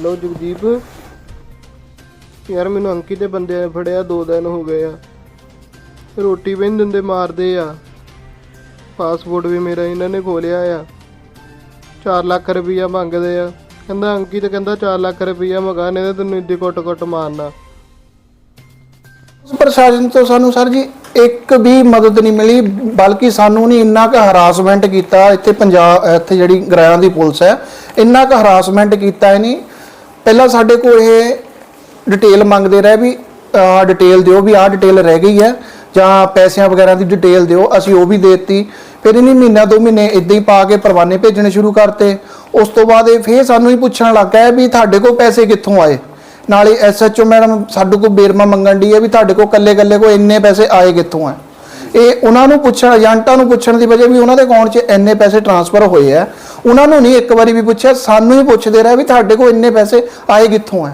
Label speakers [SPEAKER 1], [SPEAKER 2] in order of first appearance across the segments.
[SPEAKER 1] Hello Jagdeep ਯਾਰ, ਮੈਨੂੰ ਅੰਕੀ ਦੇ ਬੰਦੇ ਨੇ ਫੜਿਆ, ਦੋ ਦਿਨ ਹੋ ਗਏ ਆ। ਰੋਟੀ ਵੀ ਨਹੀਂ ਦਿੰਦੇ, ਮਾਰਦੇ ਆ। ਪਾਸਪੋਰਟ ਵੀ ਮੇਰਾ ਇਹਨਾਂ ਨੇ ਖੋਲਿਆ ਆ। 4 ਲੱਖ ਰੁਪਈਆ ਮੰਗਦੇ ਆ। ਕਹਿੰਦਾ ਅੰਕੀ ਤੇ ਕਹਿੰਦਾ 4 ਲੱਖ ਰੁਪਈਆ ਮਗਾ ਨੇ ਤੈਨੂੰ ਇੱਦੀ ਕੁੱਟ-ਕੁੱਟ ਮਾਰਨਾ।
[SPEAKER 2] ਪ੍ਰਸ਼ਾਸਨ ਤੋਂ ਸਾਨੂੰ, ਸਰ ਜੀ, ਇੱਕ ਵੀ ਮਦਦ ਨਹੀਂ ਮਿਲੀ, ਬਲਕਿ ਸਾਨੂੰ ਨਹੀਂ ਇੰਨਾ ਕੁ ਹਰਾਸਮੈਂਟ ਕੀਤਾ। ਇੱਥੇ ਪੰਜਾਬ, ਇੱਥੇ ਜਿਹੜੀ ਗ੍ਰਾਹਾਂ ਦੀ ਪੁਲਿਸ ਹੈ, ਇੰਨਾ ਕੁ ਹਰਾਸਮੈਂਟ ਕੀਤਾ ਇਹ ਨਹੀਂ। ਪਹਿਲਾਂ ਸਾਡੇ ਕੋਲ ਇਹ ਡਿਟੇਲ ਮੰਗਦੇ ਰਹੇ ਵੀ ਆਹ ਡਿਟੇਲ ਦਿਓ ਵੀ ਆਹ ਡਿਟੇਲ ਰਹਿ ਗਈ ਹੈ, ਜਾਂ ਪੈਸਿਆਂ ਵਗੈਰਾ ਦੀ ਡਿਟੇਲ ਦਿਓ, ਅਸੀਂ ਉਹ ਵੀ ਦੇ ਦਿੱਤੀ। ਫਿਰ ਇਹਨੇ ਮਹੀਨਾ ਦੋ ਮਹੀਨੇ ਇਦਾਂ ਹੀ ਪਾ ਕੇ ਪਰਵਾਨੇ ਭੇਜਣੇ ਸ਼ੁਰੂ ਕਰਤੇ। ਉਸ ਤੋਂ ਬਾਅਦ ਇਹ ਫੇਰ ਸਾਨੂੰ ਹੀ ਪੁੱਛਣ ਲੱਗ ਗਿਆ ਵੀ ਤੁਹਾਡੇ ਕੋਲ ਪੈਸੇ ਕਿੱਥੋਂ ਆਏ? ਨਾਲੇ ਐਸਐਚਓ ਮੈਡਮ ਸਾਡੇ ਕੋਲ ਬੇਰਮਾ ਮੰਗਣ ਦੀ ਹੈ ਵੀ ਤੁਹਾਡੇ ਕੋਲ ਕੱਲੇ ਕੱਲੇ ਕੋ ਇੰਨੇ ਪੈਸੇ ਆਏ ਕਿੱਥੋਂ ਆ ਇਹ ਉਹਨਾਂ ਨੂੰ ਪੁੱਛਣ, ਏਜੰਟਾਂ ਨੂੰ ਪੁੱਛਣ ਦੀ ਵਜ੍ਹਾ ਵੀ ਉਹਨਾਂ ਦੇ ਅਕਾਊਂਟ 'ਚ ਇੰਨੇ ਪੈਸੇ ਟ੍ਰਾਂਸਫਰ ਹੋਏ ਆ। ਉਹਨਾਂ ਨੂੰ ਨਹੀਂ ਇੱਕ ਵਾਰੀ ਵੀ ਪੁੱਛਿਆ, ਸਾਨੂੰ ਹੀ ਪੁੱਛਦੇ ਰਹੇ ਵੀ ਤੁਹਾਡੇ ਕੋਲ ਇੰਨੇ ਪੈਸੇ ਆਏ ਕਿੱਥੋਂ ਆ।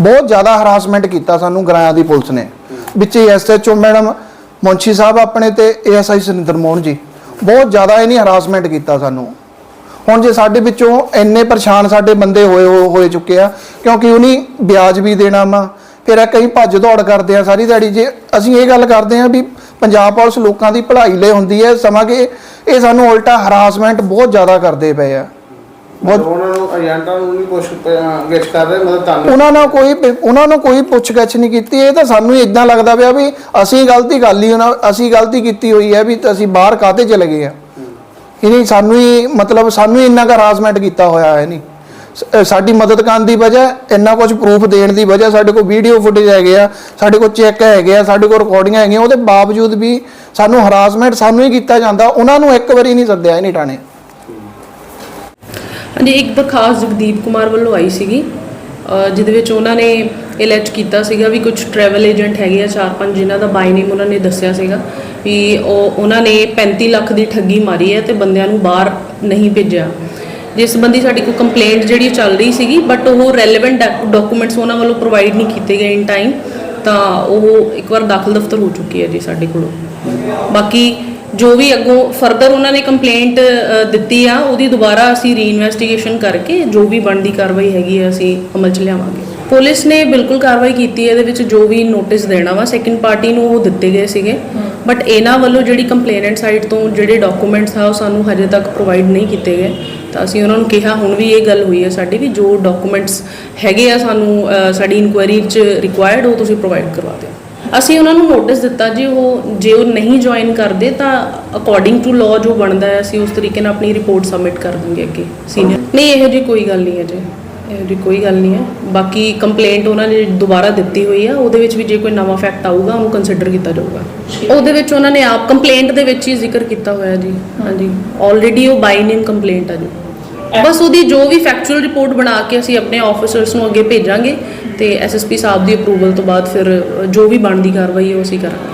[SPEAKER 2] ਬਹੁਤ ਜ਼ਿਆਦਾ ਹਰਾਸਮੈਂਟ ਕੀਤਾ ਸਾਨੂੰ ਗਰਾਇਆ ਦੀ ਪੁਲਿਸ ਨੇ। ਵਿੱਚ ਐਸਐਚਓ ਮੈਡਮ ਮੁੰਸ਼ੀ ਸਾਹਿਬ ਆਪਣੇ ਤੇ ਏਐਸਆਈ ਸੁਰਿੰਦਰ ਮੋਹਨ ਜੀ, ਬਹੁਤ ਜ਼ਿਆਦਾ ਇਹਨੇ ਹਰਾਸਮੈਂਟ ਕੀਤਾ ਸਾਨੂੰ। ਹੁਣ ਜੇ ਸਾਡੇ ਵਿੱਚੋਂ ਇੰਨੇ ਪਰੇਸ਼ਾਨ ਸਾਡੇ ਬੰਦੇ ਹੋਏ ਹੋ- ਹੋਏ ਚੁੱਕੇ ਆ, ਕਿਉਂਕਿ ਉਹਨੀ ਵਿਆਜ ਵੀ ਦੇਣਾ ਵਾ, ਫਿਰ ਇਹ ਕਈ ਭੱਜ ਦੌੜ ਕਰਦੇ ਆ ਸਾਰੀ ਦਿਹਾੜੀ, ਜੇ ਅਸੀਂ ਇਹ ਗੱਲ ਕਰਦੇ ਆ ਵੀ ਪੰਜਾਬ ਪੁਲਿਸ ਲੋਕਾਂ ਦੀ ਭਲਾਈ ਲਈ ਹੁੰਦੀ ਹੈ ਸਮਾਂ ਕਿ ਇਹ ਸਾਨੂੰ ਉਲਟਾ ਹਰਾਸਮੈਂਟ ਬਹੁਤ ਜ਼ਿਆਦਾ ਕਰਦੇ ਪਏ ਆ। ਬਹੁਤ
[SPEAKER 3] ਉਹਨਾਂ ਨੂੰ ਏਜੰਟਾਂ ਨੂੰ ਨਹੀਂ ਪੁੱਛ ਗਿੱਛ ਕਰ ਰਹੇ ਮਤਲਬ ਤੁਹਾਨੂੰ
[SPEAKER 2] ਉਹਨਾਂ ਨਾਲ ਕੋਈ ਉਹਨਾਂ ਨੂੰ ਕੋਈ ਪੁੱਛਗਿੱਛ ਨਹੀਂ ਕੀਤੀ। ਇਹ ਤਾਂ ਸਾਨੂੰ ਹੀ ਇਦਾਂ ਲੱਗਦਾ ਪਿਆ ਵੀ ਅਸੀਂ ਗਲਤੀ ਕਰ ਲਈ ਉਹਨਾਂ ਅਸੀਂ ਗਲਤੀ ਕੀਤੀ ਹੋਈ ਹੈ ਵੀ ਅਸੀਂ ਬਾਹਰ ਕਾਹਤੇ ਚਲੇ ਗਏ ਆ। ਇਹ ਨਹੀਂ ਸਾਨੂੰ ਹੀ ਮਤਲਬ ਸਾਨੂੰ ਹੀ ਇੰਨਾ ਕੁ ਹਰਾਸਮੈਂਟ ਕੀਤਾ ਹੋਇਆ ਹੈ ਨਹੀਂ। ਸਾਡੀ ਮਦਦ ਕਰਨ ਦੀ ਵਜ੍ਹਾ, ਇੰਨਾ ਕੁਝ ਪ੍ਰੂਫ ਦੇਣ ਦੀ ਵਜ੍ਹਾ, ਸਾਡੇ ਕੋਲ ਵੀਡੀਓ ਫੁਟੇਜ ਹੈਗੇ ਆ, ਸਾਡੇ ਕੋਲ ਚੈੱਕ ਹੈਗੇ ਆ, ਸਾਡੇ ਕੋਲ ਰਿਕਾਰਡਿੰਗਾਂ ਹੈਗੀਆਂ, ਉਹਦੇ ਬਾਵਜੂਦ ਵੀ ਸਾਨੂੰ ਹਰਾਸਮੈਂਟ ਸਾਨੂੰ ਹੀ ਕੀਤਾ ਜਾਂਦਾ, ਉਹਨਾਂ ਨੂੰ ਇੱਕ ਵਾਰੀ ਨਹੀਂ ਸੱਦਿਆ ਨਹੀਂ ਟਾਣੇ
[SPEAKER 4] ਹਾਂਜੀ, ਇੱਕ ਦਰਖਾਸਤ ਜਗਦੀਪ ਕੁਮਾਰ ਵੱਲੋਂ ਆਈ ਸੀਗੀ ਜਿਹਦੇ ਵਿੱਚ ਉਹਨਾਂ ਨੇ ਇਲੈਕਟ ਕੀਤਾ ਸੀਗਾ ਵੀ ਕੁਝ ਟਰੈਵਲ ਏਜੰਟ ਹੈਗੇ ਆ, ਚਾਰ ਪੰਜ ਜਿਨ੍ਹਾਂ ਦਾ ਬਾਈ ਨੇਮ ਉਹਨਾਂ ਨੇ ਦੱਸਿਆ ਸੀਗਾ ਵੀ ਉਹ, ਉਹਨਾਂ ਨੇ 35 ਲੱਖ ਦੀ ਠੱਗੀ ਮਾਰੀ ਹੈ ਤੇ ਬੰਦਿਆਂ ਨੂੰ ਬਾਹਰ ਨਹੀਂ ਭੇਜਿਆ। ਜਿਸ ਸੰਬੰਧੀ ਸਾਡੀ ਕੋਈ ਕੰਪਲੇਂਟ ਜਿਹੜੀ ਚੱਲ ਰਹੀ ਸੀਗੀ ਬਟ ਉਹ ਰੈਲੇਵੈਂਟ ਡਾਕੂਮੈਂਟਸ ਉਹਨਾਂ ਵੱਲੋਂ ਪ੍ਰੋਵਾਈਡ ਨਹੀਂ ਕੀਤੇ ਗਏ ਇਨ ਟਾਈਮ ਤਾਂ ਉਹ ਇੱਕ ਵਾਰ ਦਾਖਲ ਦਫ਼ਤਰ ਹੋ ਚੁੱਕੀ ਹੈ ਜੀ ਸਾਡੇ ਕੋਲੋਂ। ਬਾਕੀ ਜੋ ਵੀ ਅੱਗੋਂ ਫਰਦਰ ਉਹਨਾਂ ਨੇ ਕੰਪਲੇਂਟ ਦਿੱਤੀ ਆ, ਉਹਦੀ ਦੁਬਾਰਾ ਅਸੀਂ ਰੀਇਨਵੈਸਟੀਗੇਸ਼ਨ ਕਰਕੇ ਜੋ ਵੀ ਬਣਦੀ ਕਾਰਵਾਈ ਹੈਗੀ ਆ, ਅਸੀਂ ਅਮਲ 'ਚ ਲਿਆਵਾਂਗੇ। ਪੁਲਿਸ ਨੇ ਬਿਲਕੁਲ ਕਾਰਵਾਈ ਕੀਤੀ ਹੈ, ਇਹਦੇ ਵਿੱਚ ਜੋ ਵੀ ਨੋਟਿਸ ਦੇਣਾ ਵਾ ਸੈਕਿੰਡ ਪਾਰਟੀ ਨੂੰ ਉਹ ਦਿੱਤੇ ਗਏ ਸੀਗੇ। ਬਟ ਇਹਨਾਂ ਵੱਲੋਂ ਜਿਹੜੀ ਕੰਪਲੇਨੈਂਟ ਸਾਈਡ ਤੋਂ ਜਿਹੜੇ ਡਾਕੂਮੈਂਟਸ ਆ, ਉਹ ਸਾਨੂੰ ਹਜੇ ਤੱਕ ਪ੍ਰੋਵਾਈਡ ਨਹੀਂ ਕੀਤੇ ਗਏ। ਤਾਂ ਅਸੀਂ ਉਹਨਾਂ ਨੂੰ ਕਿਹਾ, ਹੁਣ ਵੀ ਇਹ ਗੱਲ ਹੋਈ ਹੈ ਸਾਡੀ ਵੀ, ਜੋ ਡਾਕੂਮੈਂਟਸ ਹੈਗੇ ਆ ਸਾਨੂੰ ਸਾਡੀ ਇਨਕੁਆਇਰੀ 'ਚ ਰਿਕੁਆਇਰਡ ਉਹ ਤੁਸੀਂ ਪ੍ਰੋਵਾਈਡ ਕਰਵਾ ਦਿਓ। ਅਸੀਂ ਉਹਨਾਂ ਨੂੰ ਨੋਟਿਸ ਦਿੱਤਾ, ਜੀ ਉਹ, ਜੇ ਉਹ ਨਹੀਂ ਜੁਆਇਨ ਕਰਦੇ ਤਾਂ ਅਕੋਰਡਿੰਗ ਟੂ ਲਾਅ ਜੋ ਬਣਦਾ ਹੈ, ਅਸੀਂ ਉਸ ਤਰੀਕੇ ਨਾਲ ਆਪਣੀ ਰਿਪੋਰਟ ਸਬਮਿਟ ਕਰ ਦਾਂਗੇ ਅੱਗੇ ਸੀਨੀਅਰ ਨਹੀਂ, ਇਹੋ ਜੀ ਕੋਈ ਗੱਲ ਨਹੀਂ ਹੈ ਜੀ। ਇਹੋ ਜੀ ਕੋਈ ਗੱਲ ਨਹੀਂ ਹੈ। ਬਾਕੀ ਕੰਪਲੇਂਟ ਉਹਨਾਂ ਨੇ ਦੁਬਾਰਾ ਦਿੱਤੀ ਹੋਈ ਆ, ਉਹਦੇ ਵਿੱਚ ਵੀ ਜੇ ਕੋਈ ਨਵਾਂ ਫੈਕਟ ਆਊਗਾ, ਉਹਨੂੰ ਕੰਸੀਡਰ ਕੀਤਾ ਜਾਊਗਾ। ਉਹਦੇ ਵਿੱਚ ਉਹਨਾਂ ਨੇ ਆਪ ਕੰਪਲੇਂਟ ਦੇ ਵਿੱਚ ਹੀ ਜ਼ਿਕਰ ਕੀਤਾ ਹੋਇਆ ਜੀ। ਹਾਂਜੀ। ਆਲਰੇਡੀ ਉਹ ਬਾਈ ਨੇਮ ਕੰਪਲੇਂਟ ਆ ਜੀ। ਬਸ ਉਹਦੀ ਜੋ ਵੀ ਫੈਕਚੁਅਲ ਰਿਪੋਰਟ ਬਣਾ ਕੇ ਅਸੀਂ ਆਪਣੇ ਆਫੀਸਰਸ ਨੂੰ ਅੱਗੇ ਭੇਜਾਂਗੇ ਤੇ ਐਸਐਸਪੀ ਸਾਹਿਬ ਦੀ ਅਪਰੂਵਲ ਤੋਂ ਬਾਅਦ ਫਿਰ ਜੋ ਵੀ ਬਣਦੀ ਕਾਰਵਾਈ ਉਹ ਅਸੀਂ ਕਰਾਂਗੇ।